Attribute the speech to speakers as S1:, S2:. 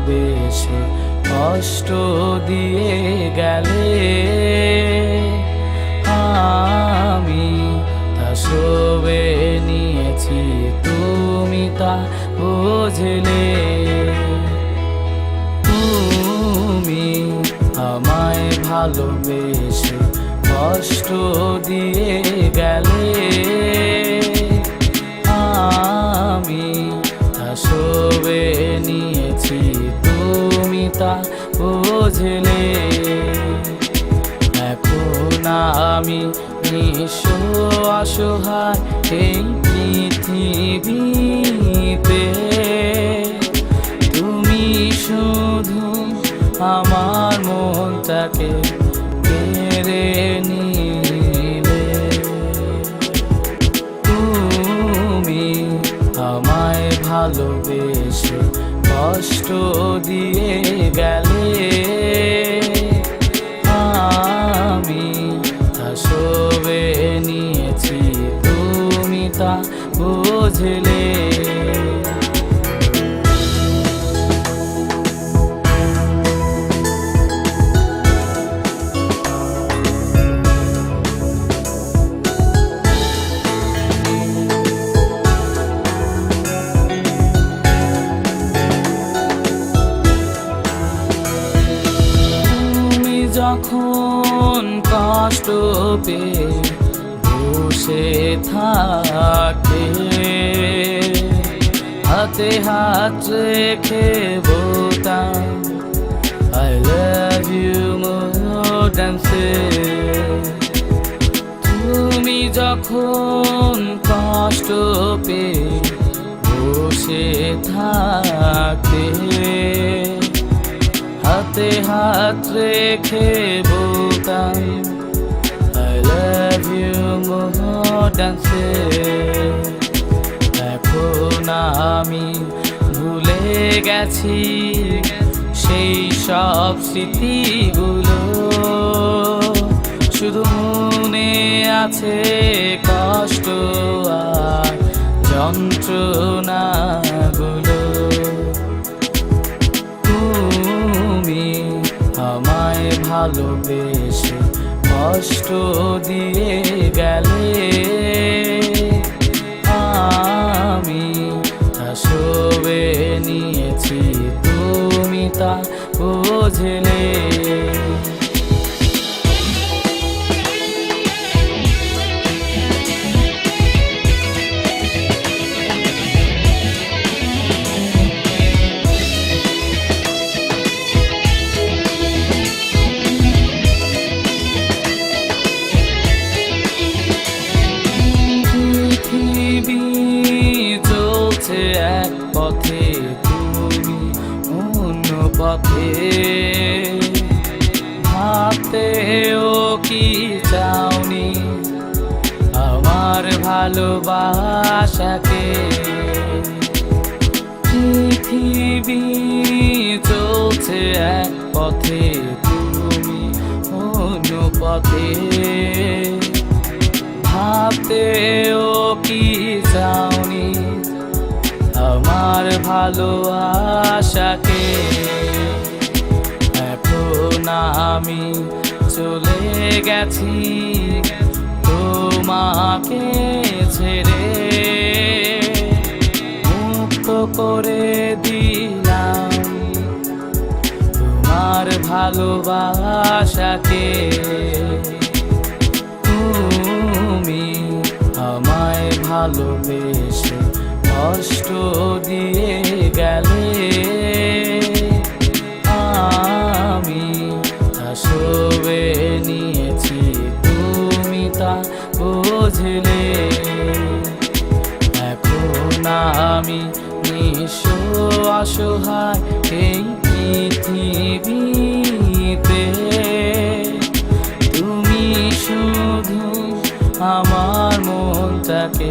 S1: ভালোবেসে কষ্ট দিয়ে গেলে আমি তা সবে নিয়েছি, তুমি তা বুঝলে। তুমি আমায় ভালোবেসে কষ্ট দিয়ে গেলে আমি তা সবে নিয়েছি তা বুঝলে। এখন আমি নিঃস্ব অসহায় এই পৃথিবীতে। তুমি শুধু আমার মনটাকে কেড়ে নিলে। তুমি আমায় ভালোবেসে কষ্ট দিয়ে গেলে আমি তা সবে নিয়েছি তুমি তা বুঝলে। যখন কষ্ট পেয়ে বসে থাকে, হাতে হাত রেখে বোতাম you more than say তুমি যখন কষ্ট পেয়ে বসে থাকে হাতে হাত রেখে বোতাম love you more than এখন আমি ভুলে গেছি সেই সব স্মৃতিগুলো। শুধু মনে আছে কষ্ট আর যন্ত্রণাগুলো। দিয়ে গেলে আমি তা সবে নিয়েছি তুমি তা বুঝলে। এক পথে তুমি অন্য পথে। ভাবতেও কি চাওনি? আমার ভালোবাসাকে। পৃথিবী চলছে এক পথে তুমি অন্য পথে। ভাবতেও কি চাওনি আমার ভালো আশাকে এখন আমি চলে গেছি, তোমাকে ছেড়ে। মুক্ত করে দিলাম তোমার ভালোবাসাকে। তুমি আমায় ভালোবেসে কষ্ট দিয়ে গেলে আমি তা সবে নিয়েছি, তুমি তা বুঝলে। এখন আমি নিঃস্ব অসহায় এই পৃথিবীতে। তুমি শুধু আমার মনটাকে